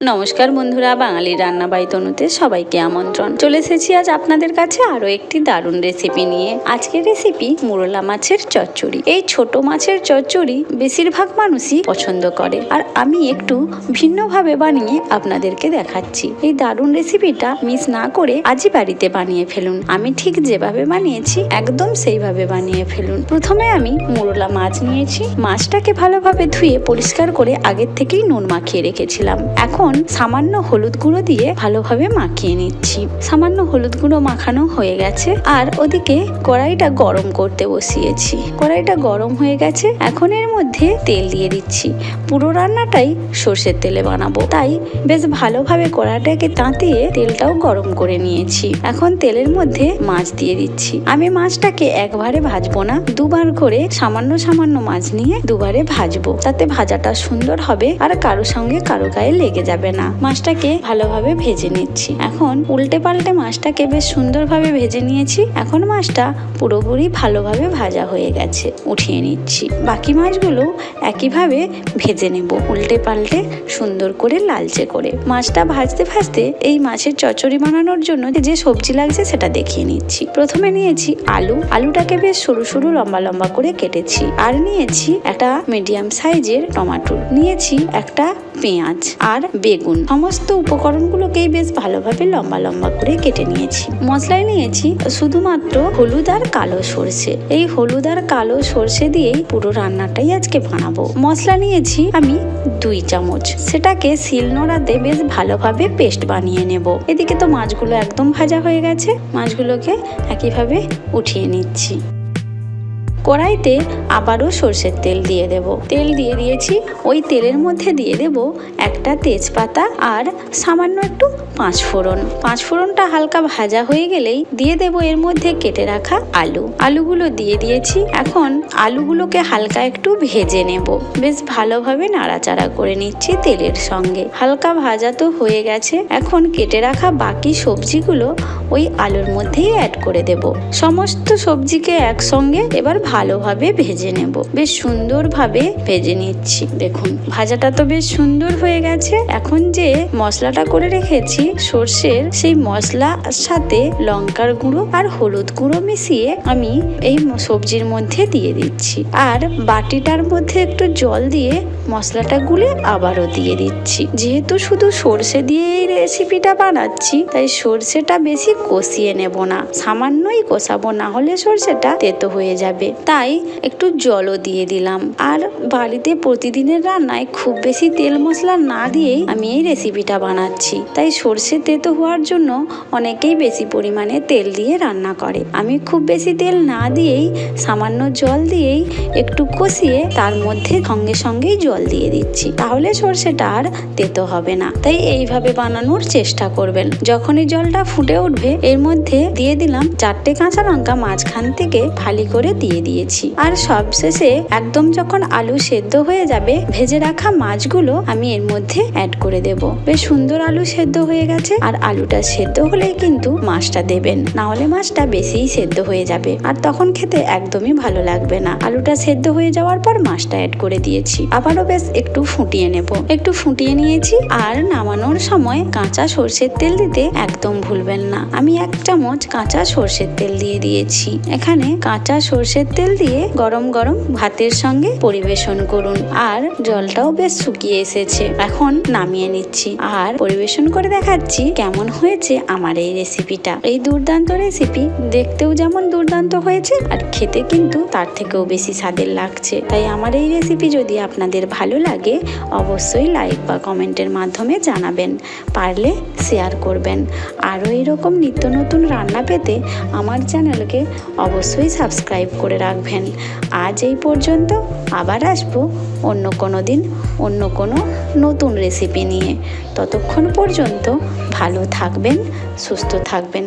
নমস্কার বন্ধুরা বাঙালি রান্নাবাই তনুতে সবাইকে আমন্ত্রণ। চলে এসেছি আজ আপনাদের কাছে আরও একটি দারুণ রেসিপি নিয়ে। আজকের রেসিপি মুরলা মাছের চচ্চড়ি। এই ছোট মাছের চচ্চড়ি বেশিরভাগ মানুষই পছন্দ করে। আর আমি একটু ভিন্নভাবে বানিয়ে আপনাদেরকে দেখাচ্ছি। এই দারুণ রেসিপিটা মিস না করে আজই বাড়িতে বানিয়ে ফেলুন। আমি ঠিক যেভাবে বানিয়েছি, একদম সেইভাবে বানিয়ে ফেলুন। প্রথমে আমি মুরলা মাছ নিয়েছি। মাছটাকে ভালোভাবে ধুয়ে পরিষ্কার করে আগের থেকেই নুন মাখিয়ে রেখেছিলাম। এখন সামান্য হলুদ গুঁড়ো দিয়ে ভালোভাবে মাখিয়ে নিচ্ছি। সামান্য হলুদ গুঁড়ো মাখানো হয়ে গেছে আর ওদিকে কড়াইটা গরম করতে বসিয়েছি। কড়াইটা গরম হয়ে গেছে, এখন এর মধ্যে তেল দিয়ে দিচ্ছি। পুরো রান্নাটাই সর্ষের তেলে বানাবো। তাই বেশ ভালোভাবে কড়াইটাকে তাঁতিয়ে তেলটাও গরম করে নিয়েছি। এখন তেলের মধ্যে মাছ দিয়ে দিচ্ছি। আমি মাছটাকে একবারে ভাজবো না, দুবার করে সামান্য সামান্য মাছ নিয়ে দুবারে ভাজবো। তাতে ভাজাটা সুন্দর হবে আর কারও সঙ্গে কারও গায়ে লেগে যাবে। না। মাছটাকে ভালোভাবে ভেজে নিচ্ছি। এখন উল্টে পাল্টে মাছটাকে বেশ সুন্দরভাবে ভেজে নিয়েছি। এখন মাছটা পুরোপুরি ভালোভাবে ভাজা হয়ে গেছে। উঠিয়ে নিচ্ছি। বাকি মাছগুলো একইভাবে ভেজে নেব উল্টে পাল্টে সুন্দর করে লালচে করে। মাছটা ভাজতে ভাজতে এই মাছের চচ্চড়ি বানানোর জন্য যে সবজি লাগছে সেটা দেখিয়ে নিচ্ছি। প্রথমে নিয়েছি আলু। আলুটাকে বেশ সরু সরু লম্বা লম্বা করে কেটেছি। আর নিয়েছি একটা মিডিয়াম সাইজের টমাটো। নিয়েছি একটা পেঁয়াজ আর বেগুন। সমস্ত উপকরণগুলোকেই বেশ ভালোভাবে লম্বা লম্বা করে কেটে নিয়েছি। মশলায় নিয়েছি শুধুমাত্র হলুদ আর কালো সর্ষে। এই হলুদ আর কালো সর্ষে দিয়েই পুরো রান্নাটাই আজকে বানাবো। মশলা নিয়েছি আমি দুই চামচ। সেটাকে শিলনোড়াতে বেশ ভালোভাবে পেস্ট বানিয়ে নেব। এদিকে তো মাছগুলো একদম ভাজা হয়ে গেছে। মাছগুলোকে একইভাবে উঠিয়ে নিচ্ছি। কড়াইতে আবারও সর্ষের তেল দিয়ে দেব। তেল দিয়ে দিয়েছি, ওই তেলের মধ্যে দিয়ে দেব একটা তেজপাতা আর সামান্য একটু পাঁচ ফোড়ন। পাঁচ ফোড়নটা হালকা ভাজা হয়ে গেলেই দিয়ে দেব এর মধ্যে কেটে রাখা আলু। আলুগুলো দিয়ে দিয়েছি, এখন আলুগুলোকে হালকা একটু ভেজে নেব। বেশ ভালোভাবে নাড়াচাড়া করে নিচ্ছি তেলের সঙ্গে। হালকা ভাজা তো হয়ে গেছে, এখন কেটে রাখা বাকি সবজিগুলো ওই আলুর মধ্যেই অ্যাড করে দেব। সমস্ত সবজিকে একসঙ্গে এবার ভালোভাবে ভেজে নেব। বেশ সুন্দরভাবে ভেজে নিচ্ছি। দেখুন, ভাজাটা তো বেশ সুন্দর হয়ে গেছে। এখন যে মশলাটা করে রেখেছি, সর্ষের, সেই মশলার সাথে লঙ্কার গুঁড়ো আর হলুদ গুঁড়ো মিশিয়ে আমি এই সবজির মধ্যে দিয়ে দিচ্ছি। আর বাটিটার মধ্যে একটু জল দিয়ে মশলাটা গুলে আবারও দিয়ে দিচ্ছি। যেহেতু শুধু সর্ষে দিয়ে এই রেসিপিটা বানাচ্ছি, তাই সর্ষেটা বেশি কষিয়ে নেব না। সামান্যই কষাবো, না হলে সর্ষেটা তেতো হয়ে যাবে। তাই একটু জলও দিয়ে দিলাম। আর বাড়িতে প্রতিদিনের রান্নায় খুব বেশি তেল মশলা না দিয়েই আমি এই রেসিপিটা বানাচ্ছি। তাই সর্ষে তেতো হওয়ার জন্য অনেকেই বেশি পরিমাণে তেল দিয়ে রান্না করে। আমি খুব বেশি তেল না দিয়েই, সামান্য জল দিয়েই একটু কষিয়ে তার মধ্যে সঙ্গে সঙ্গেই জল দিয়ে দিচ্ছি। তাহলে সর্ষেটা আর তেতো হবে না। তাই এইভাবে বানানোর চেষ্টা করবেন। যখনই জলটা ফুটে উঠবে, এর মধ্যে দিয়ে দিলাম চারটে কাঁচা লঙ্কা মাঝখান থেকে ফালি করে দিয়ে দিয়েছি। আর সবশেষে একদম যখন আলু সেদ্ধ হয়ে যাবে, ভেজে রাখা মাছগুলো আমি এর মধ্যে অ্যাড করে দেব। বেশ সুন্দর আলু সেদ্ধ হয়ে গেছে, আর আলুটা সেদ্ধ হলেই কিন্তু মাছটা দেবেন। না হলে মাছটা বেশিই সেদ্ধ হয়ে যাবে, আর তখন খেতে একদমই ভালো লাগবে না। আলুটা সেদ্ধ হয়ে যাওয়ার পর মাছটা অ্যাড করে দিয়েছি। আবারও বেশ একটু ফুটিয়ে নেব। একটু ফুটিয়ে নিয়েছি, আর নামানোর সময় কাঁচা সর্ষের তেল দিতে একদম ভুলবেন না। আমি এক চামচ কাঁচা সর্ষের তেল দিয়ে দিয়েছি। এখানে কাঁচা সর্ষের তেল দিয়ে গরম গরম ভাতের সঙ্গে পরিবেশন করুন। আর জলটাও বেশ শুকিয়ে এসেছে। এখন নামিয়ে নিচ্ছি। আর পরিবেশন করে দেখাচ্ছি কেমন হয়েছে আমার এই রেসিপিটা। এই দুর্দান্ত রেসিপি দেখতেও যেমন দুর্দান্ত হয়েছে, আর খেতে কিন্তু তার থেকেও বেশি স্বাদের লাগছে। তাই আমার এই রেসিপি যদি আপনাদের ভালো লাগে, অবশ্যই লাইক বা কমেন্টের মাধ্যমে জানাবেন। পারলে শেয়ার করবেন। আরও এরকম নিত্য নতুন রান্না পেতে আমার চ্যানেলকে অবশ্যই সাবস্ক্রাইব করে রাখবেন। আজ এই পর্যন্ত আবার আসব অন্য কোনো দিন, অন্য কোনো নতুন রেসিপি নিয়ে। ততক্ষণ পর্যন্ত ভালো থাকবেন, সুস্থ থাকবেন।